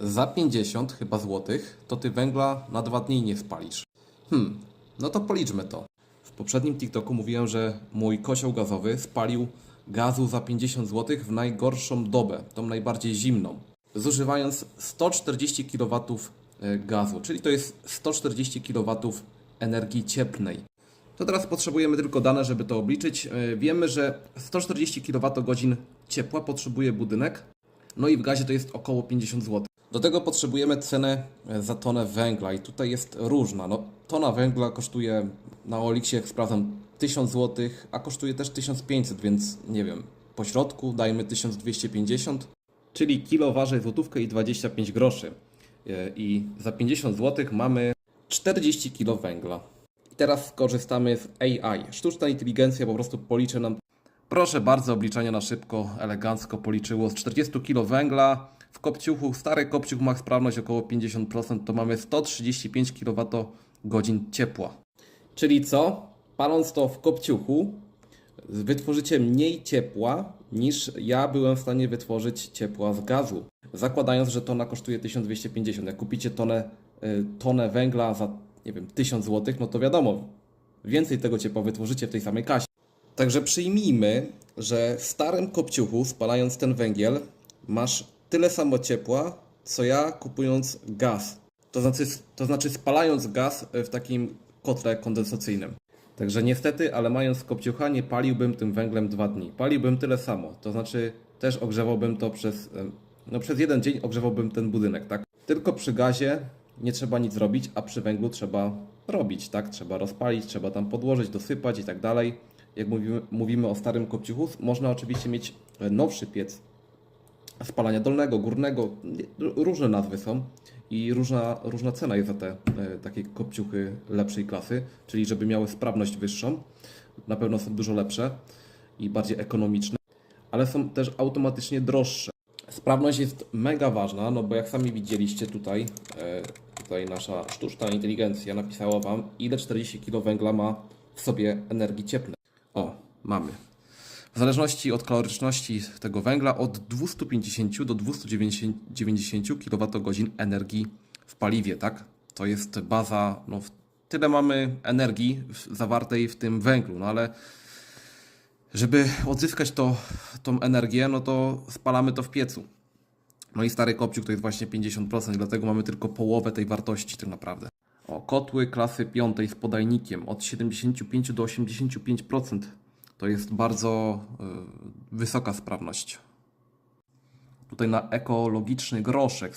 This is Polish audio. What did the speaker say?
za 50 chyba złotych, to ty węgla na dwa dni nie spalisz. Hmm, no to policzmy to. W poprzednim TikToku mówiłem, że mój kocioł gazowy spalił gazu za 50 zł w najgorszą dobę, tą najbardziej zimną, zużywając 140 kW gazu, czyli to jest 140 kW energii cieplnej. To teraz potrzebujemy tylko dane, żeby to obliczyć. E, Wiemy, że 140 kWh ciepła potrzebuje budynek, no i w gazie to jest około 50 zł. Do tego potrzebujemy cenę e, za tonę węgla i tutaj jest różna. No, tona węgla kosztuje na Olixie, jak sprawdzam, 1000 zł, a kosztuje też 1500, więc nie wiem, po środku dajmy 1250, czyli kilo waży złotówkę i 25 groszy. E, I za 50 zł mamy 40 kg węgla. I teraz skorzystamy z AI. Sztuczna inteligencja po prostu policzy nam. Proszę bardzo, obliczenia na szybko, elegancko policzyło. Z 40 kg węgla w kopciuchu, stary kopciuch ma sprawność około 50%, to mamy 135 kWh ciepła. Czyli co? Paląc to w kopciuchu, wytworzycie mniej ciepła niż ja byłem w stanie wytworzyć ciepła z gazu. Zakładając, że tona kosztuje 1250. Jak kupicie tonę, y, tonę węgla za, nie wiem, 1000 zł, no to wiadomo, więcej tego ciepła wytworzycie w tej samej kasie. Także przyjmijmy, że w starym kopciuchu, spalając ten węgiel, masz tyle samo ciepła, co ja kupując gaz. To znaczy, to znaczy spalając gaz w takim kotle kondensacyjnym. Także niestety, ale mając kopciucha, nie paliłbym tym węglem dwa dni. Paliłbym tyle samo. To znaczy też ogrzewałbym to przez, no przez jeden dzień ogrzewałbym ten budynek, tak? Tylko przy gazie nie trzeba nic robić, a przy węglu trzeba robić, tak? Trzeba rozpalić, trzeba tam podłożyć, dosypać i tak dalej. Jak mówimy, mówimy o starym kopciuchu, można oczywiście mieć e, nowszy piec spalania dolnego, górnego, różne nazwy są i różna, różna cena jest za te e, takie kopciuchy lepszej klasy, czyli żeby miały sprawność wyższą. Na pewno są dużo lepsze i bardziej ekonomiczne, ale są też automatycznie droższe. Sprawność jest mega ważna, no bo jak sami widzieliście tutaj, e, tutaj nasza sztuczna inteligencja napisała Wam, ile 40 kg węgla ma w sobie energii cieplnej. O, mamy. W zależności od kaloryczności tego węgla od 250 do 290 kWh energii w paliwie, tak? To jest baza, no tyle mamy energii zawartej w tym węglu, no ale żeby odzyskać to, tą energię, no to spalamy to w piecu. No i stary kopciuk to jest właśnie 50%, dlatego mamy tylko połowę tej wartości tak naprawdę. O, kotły klasy piątej z podajnikiem od 75 do 85%. To jest bardzo y, wysoka sprawność. Tutaj na ekologiczny groszek